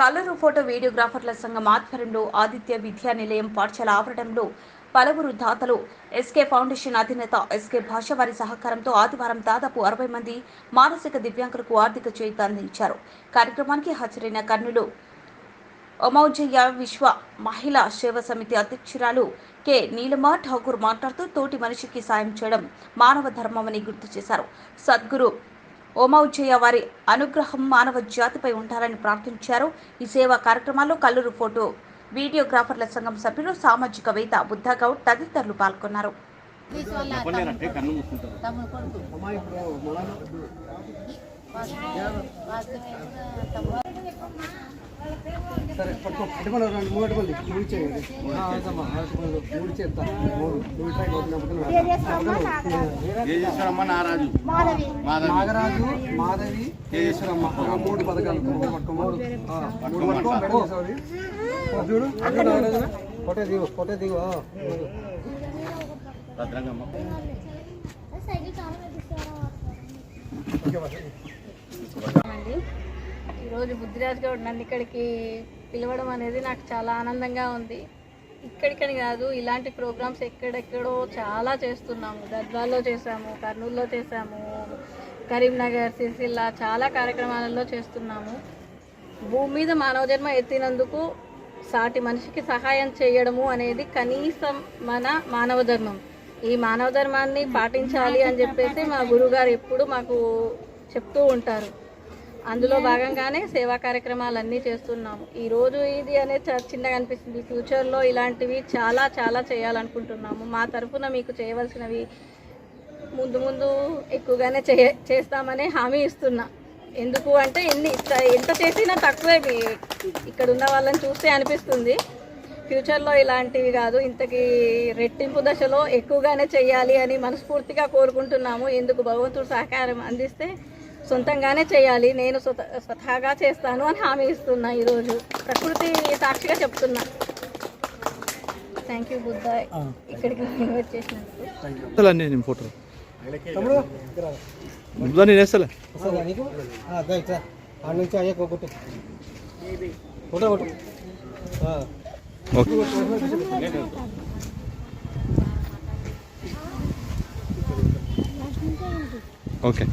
Kalluru photo వీడియోగ్రాఫర్ల సంఘం ఆధ్వర్యంలో ఆదిత్య విద్యా నిలయం పాఠశాల ఆవరణంలో పలువురు దాతలు ఎస్కే ఫౌండేషన్ అధినేత ఎస్కే భాష వారి సహకారంతో ఆదివారం దాదాపు అరవై మంది మానసిక దివ్యాంగులకు ఆర్థిక చేయుత అందించారు. కార్యక్రమానికి హాజరైన కర్నూలు ఒమౌజయ్య విశ్వ మహిళా సేవ సమితి అధ్యక్షురాలు కె. నీలమ ఠాకూర్ మాట్లాడుతూ తోటి మనిషికి సాయం చేయడం మానవ ధర్మమని గుర్తు చేశారు. సద్గురు ఓమౌజయ్య వారి అనుగ్రహం మానవ జాతిపై ఉండాలని ప్రార్థించారు. ఈ సేవా కార్యక్రమాల్లో కల్లూరు ఫోటో వీడియోగ్రాఫర్ల సంఘం సభ్యులు సామాజికవేత్త బుద్ధగౌడ్ తదితరులు పాల్గొన్నారు. సరే పట్టుకో. పట్టుకోండి రెండు మూడు పట్టుకోండి మూడు చేయండి మూడు మూడు మూడు ట్రై నారాజు. మాధవి. నాగరాజు మాధవి కేశవరమ్మ ఆ మూడు పథకాలు. పట్టుకో మూడు. మూడు పట్టుకో మేడం చూడు నాగరాజు ఫోటో దిగు ఫోటో దిగు మూడు. భద్రంగమ్మ. అండి. ఈరోజు బుద్ధిరాజ్ గౌడ్ నన్ను ఇక్కడికి పిలవడం అనేది నాకు చాలా ఆనందంగా ఉంది. ఇక్కడికని కాదు ఇలాంటి ప్రోగ్రామ్స్ ఎక్కడెక్కడో చాలా చేస్తున్నాము. గద్వాల్లో చేసాము కర్నూలులో చేసాము కరీంనగర్ సిరిసిల్ల చాలా కార్యక్రమాలలో చేస్తున్నాము. భూమి మీద మానవ జన్మ ఎత్తినందుకు సాటి మనిషికి సహాయం చేయడము అనేది కనీసం మన మానవ ధర్మం. ఈ మానవ ధర్మాన్ని పాటించాలి అని చెప్పేసి మా గురుగారు ఎప్పుడు మాకు చెప్తూ ఉంటారు. అందులో భాగంగానే సేవా కార్యక్రమాలు అన్నీ చేస్తున్నాము ఈరోజు ఇది అనేది చిన్నగా అనిపిస్తుంది. ఫ్యూచర్లో ఇలాంటివి చాలా చాలా చేయాలనుకుంటున్నాము. మా తరఫున మీకు చేయవలసినవి ముందు ముందు ఎక్కువగానే చే చేస్తామని హామీ ఇస్తున్నా. ఎందుకు అంటే ఎన్ని ఎంత చేసినా తక్కువే మీ- ఇక్కడ ఉన్న వాళ్ళని చూస్తే అనిపిస్తుంది. ఫ్యూచర్లో ఇలాంటివి కాదు. ఇంతకీ రెట్టింపు దశలో ఎక్కువగానే చేయాలి అని మనస్ఫూర్తిగా కోరుకుంటున్నాము. ఎందుకు భగవంతుడు సహకారం అందిస్తే సొంతంగానే చేయాలి నేను స్వత స్వతహాగా చేస్తాను అని హామీ ఇస్తున్నా ఈరోజు. ప్రకృతి సాక్షిగా చెప్తున్నా. థ్యాంక్ యూ బుద్ధ ఇక్కడికి ఇన్వైట్ చేసినందుకు ఫోటో. నేను వేస్తలే. Photo okay.